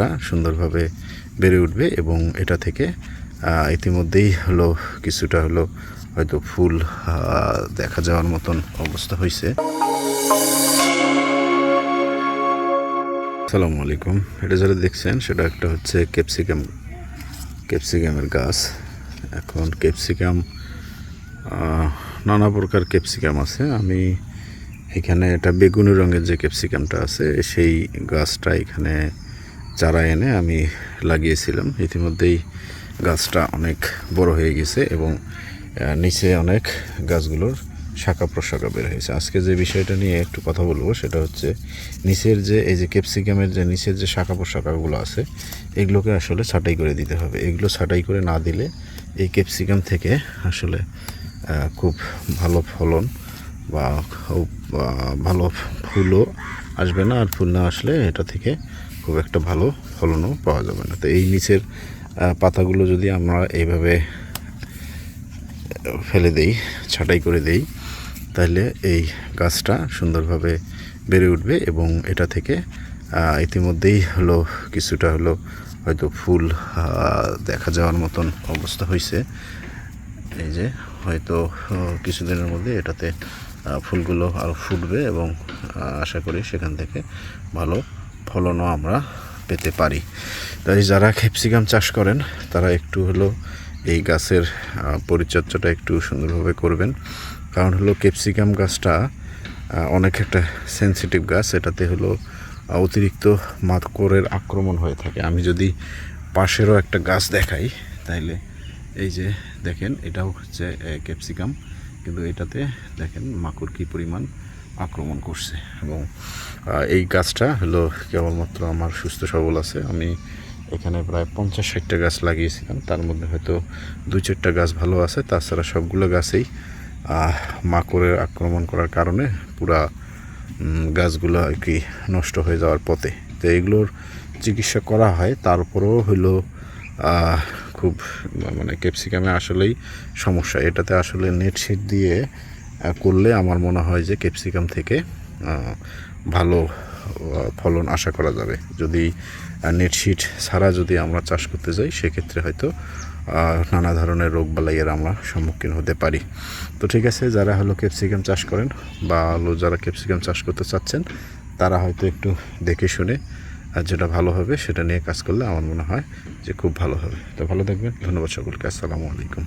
গাছটা সুন্দরভাবে বেড়ে উঠবে এবং এটা থেকে ইতিমধ্যেই হলো কিছুটা হলো হয়তো ফুল দেখা যাওয়ার মতন অবস্থা হয়েছে আসসালামু আলাইকুম। এটা যারা দেখছেন, সেটা একটা হচ্ছে ক্যাপসিকাম, ক্যাপসিকামের গাছ। এখন ক্যাপসিকাম নানা প্রকার ক্যাপসিকাম আছে। আমি এখানে এটা বেগুনি রঙের যে ক্যাপসিকামটা আছে, সেই গাছটা এখানে চারা এনে আমি লাগিয়েছিলাম, ইতিমধ্যেই গাছটা অনেক বড় হয়ে গেছে এবং নিচে অনেক গাছগুলোর শাখা প্রশাখা বের হয়েছে। আজকে যে বিষয়টা নিয়ে একটু কথা বলব সেটা হচ্ছে, নিচের যে, এই যে ক্যাপসিকামের যে, নিচের যে শাখা প্রশাখাগুলো আছে, এগুলোকে আসলে ছাঁটাই করে দিতে হবে। এগুলো ছাঁটাই করে না দিলে এই ক্যাপসিকাম থেকে আসলে খুব ভালো ফলন বা খুব ভালো ফুলও আসবে না, আর ফুল না আসলে এটা থেকে খুব একটা ভালো ফলনও পাওয়া যাবে না। তো এই নিচের পাতাগুলো যদি আমরা এইভাবে ফেলে দেই, ছাঁটাই করে দেই, তাহলে এই গাছটা সুন্দরভাবে বেড়ে উঠবে এবং এটা থেকে ইতিমধ্যেই হলো কিছুটা হলো হয়তো ফুল দেখা যাওয়ার মতন অবস্থা হয়েছে এই যে হয়তো কিছুদিনের মধ্যে এটাতে ফুলগুলো আরও ফুটবে এবং আশা করি সেখান থেকে ভালো ফলনও আমরা পেতে পারি। তাই যারা ক্যাপসিকাম চাষ করেন, তারা একটু হলো এই গাছের পরিচর্যাটা একটু সুন্দরভাবে করবেন। কারণ হলো ক্যাপসিকাম গাছটা অনেক একটা সেনসিটিভ গাছ। এটাতে হলো অতিরিক্ত মাকড়ের আক্রমণ হয়ে থাকে। আমি যদি পাশেরও একটা গাছ দেখাই, তাইলে এই যে দেখেন, এটাও হচ্ছে ক্যাপসিকাম। কিন্তু এটাতে দেখেন মাকুর কী পরিমাণ আক্রমণ করছে এবং এই গাছটা হলো কেবলমাত্র আমার সুস্থ সবল আছে। আমি এখানে প্রায় পঞ্চাশ ষাটটা গাছ লাগিয়েছিলাম। তার মধ্যে হয়তো দুই চারটা গাছ ভালো আছে, তাছাড়া সবগুলো গাছেই মাকড়ের আক্রমণ করার কারণে পুরা গাছগুলো আর কি নষ্ট হয়ে যাওয়ার পথে। তো এগুলোর চিকিৎসা করা হয়, তারপরেও হলো খুব মানে ক্যাপসিকামে আসলেই সমস্যা। এটাতে আসলে নেট শিট দিয়ে করলে আমার মনে হয় যে ক্যাপসিকাম থেকে ভালো ফলন আশা করা যাবে। যদি নেট শিট ছাড়া যদি আমরা চাষ করতে যাই, সেক্ষেত্রে হয়তো নানা ধরনের রোগ বালাইয়ের আমরা সম্মুখীন হতে পারি। তো ঠিক আছে, যারা হলো ক্যাপসিকাম চাষ করেন বা হলো যারা ক্যাপসিকাম চাষ করতে চাচ্ছেন, তারা হয়তো একটু দেখে শুনে আর যেটা ভালো হবে সেটা নিয়ে কাজ করলে আমার মনে হয় যে খুব ভালো হবে। তো ভালো থাকবেন। ধন্যবাদ সকলকে। আসসালামু আলাইকুম।